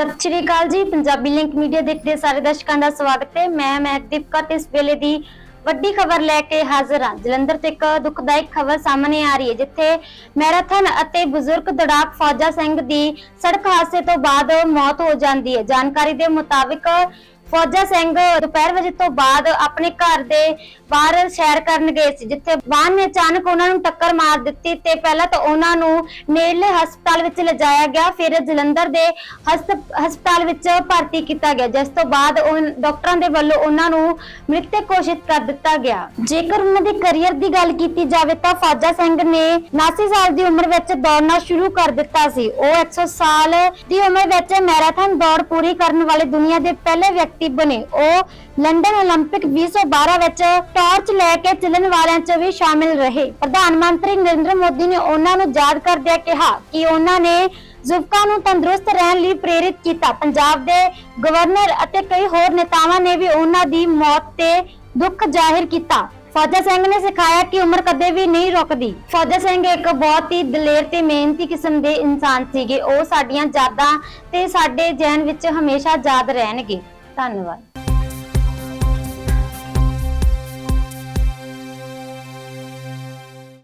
ਸਤਿ ਸ਼੍ਰੀ ਅਕਾਲ ਜੀ। Punjabi link media ਦੇਖਦੇ ਸਾਰੇ ਦਰਸ਼ਕਾਂ ਦਾ ਸਵਾਗਤ ਹੈ। ਮੈਂ ਮਹਿਕਦੀਪ ਕੌਰ ਇਸ ਵੇਲੇ ਦੀ ਵੱਡੀ ਖਬਰ ਲੈ ਕੇ ਹਾਜ਼ਰ ਹਾਂ। ਜਲੰਧਰ ਤੋਂ ਇੱਕ ਦੁਖਦਾਇਕ ਖਬਰ ਸਾਹਮਣੇ ਆ ਰਹੀ ਹੈ, ਜਿੱਥੇ ਮੈਰਾਥਨ ਅਤੇ ਬਜ਼ੁਰਗ ਦੜਾਕ ਫੌਜਾ ਸਿੰਘ ਦੀ ਸੜਕ ਹਾਦਸੇ ਤੋਂ ਬਾਅਦ ਮੌਤ ਹੋ ਜਾਂਦੀ ਹੈ। ਜਾਣਕਾਰੀ ਦੇ ਮੁਤਾਬਿਕ ਫੌਜਾ ਸਿੰਘ ਦੁਪਹਿਰ ਵਜੇ ਤੋਂ ਬਾਅਦ ਆਪਣੇ ਘਰ ਦੇ ਬਾਹਰ ਸੈਰ ਕਰਨ ਗਏ ਸੀ, ਜਿੱਥੇ ਵਾਹਨ ਨੇ ਅਚਾਨਕ ਉਹਨਾਂ ਨੂੰ ਟੱਕਰ ਮਾਰ ਦਿੱਤੀ ਤੇ ਪਹਿਲਾਂ ਤਾਂ ਉਹਨਾਂ ਨੂੰ ਨੇੜਲੇ ਹਸਪਤਾਲ ਵਿੱਚ ਲਿਜਾਇਆ ਗਿਆ, ਫਿਰ ਜਲੰਧਰ ਦੇ ਹਸਪਤਾਲ ਵਿੱਚ ਭਰਤੀ ਕੀਤਾ ਗਿਆ, ਜਿਸ ਤੋਂ ਬਾਅਦ ਉਹ ਡਾਕਟਰਾਂ ਦੇ ਵੱਲੋਂ ਉਹਨਾਂ ਨੂੰ ਮ੍ਰਿਤਕ ਘੋਸ਼ਿਤ ਕਰ ਦਿੱਤਾ ਗਿਆ। ਜੇਕਰ ਉਹਨਾਂ ਦੇ ਕੈਰੀਅਰ ਦੀ ਗੱਲ ਕੀਤੀ ਜਾਵੇ ਤਾਂ ਫੌਜਾ ਸਿੰਘ ਨੇ 79 ਸਾਲ ਦੀ ਉਮਰ ਵਿੱਚ ਦੌੜਨਾ ਸ਼ੁਰੂ ਕਰ ਦਿੱਤਾ ਸੀ। ਉਹ 100 ਸਾਲ ਦੀ ਉਮਰ ਵਿੱਚ ਮੈਰਾਥਨ ਦੌੜ ਪੂਰੀ ਕਰਨ ਵਾਲੇ ਦੁਨੀਆ ਦੇ ਪਹਿਲੇ ਵਿਅਕਤੀ ਬਣੇ ਉਹ ਲੰਡਨ 올림픽 2012 ਵਿੱਚ ਟਾਰਚ ਲੈ ਕੇ ਚੱਲਣ ਵਾਲਿਆਂ 'ਚ ਵੀ ਸ਼ਾਮਿਲ ਰਹੇ ਪ੍ਰਧਾਨ ਮੰਤਰੀ ਨਰਿੰਦਰ ਮੋਦੀ ਨੇ ਉਹਨਾਂ ਨੂੰ ਯਾਦ ਕਰਦਿਆਂ ਕਿਹਾ ਕਿ ਉਹਨਾਂ ਨੇ ਯੁਵਕਾਂ ਨੂੰ ਤੰਦਰੁਸਤ ਰਹਿਣ ਲਈ ਪ੍ਰੇਰਿਤ ਕੀਤਾ ਪੰਜਾਬ ਦੇ ਗਵਰਨਰ ਅਤੇ ਕਈ ਹੋਰ ਨੇਤਾਵਾਂ ਨੇ ਵੀ ਉਹਨਾਂ ਦੀ ਮੌਤ ਤੇ ਦੁੱਖ ਜ਼ਾਹਿਰ ਕੀਤਾ ਫੌਜਾ ਸਿੰਘ ਨੇ ਸਿਖਾਇਆ ਕਿ ਉਮਰ ਕਦੇ ਵੀ ਨਹੀਂ ਰੁਕਦੀ ਫੌਜਾ ਸਿੰਘ ਇੱਕ ਬਹੁਤ ਹੀ ਦਲੇਰ ਤੇ ਮਿਹਨਤੀ ਕਿਸਮ ਦੇ ਇਨਸਾਨ ਸੀਗੇ ਉਹ ਸਾਡੀਆਂ ਯਾਦਾਂ ਤੇ ਸਾਡੇ ਜਹਿਨ ਵਿੱਚ ਹਮੇਸ਼ਾ ਯਾਦ ਰਹਿਣਗੇ ਧੰਨਵਾਦ।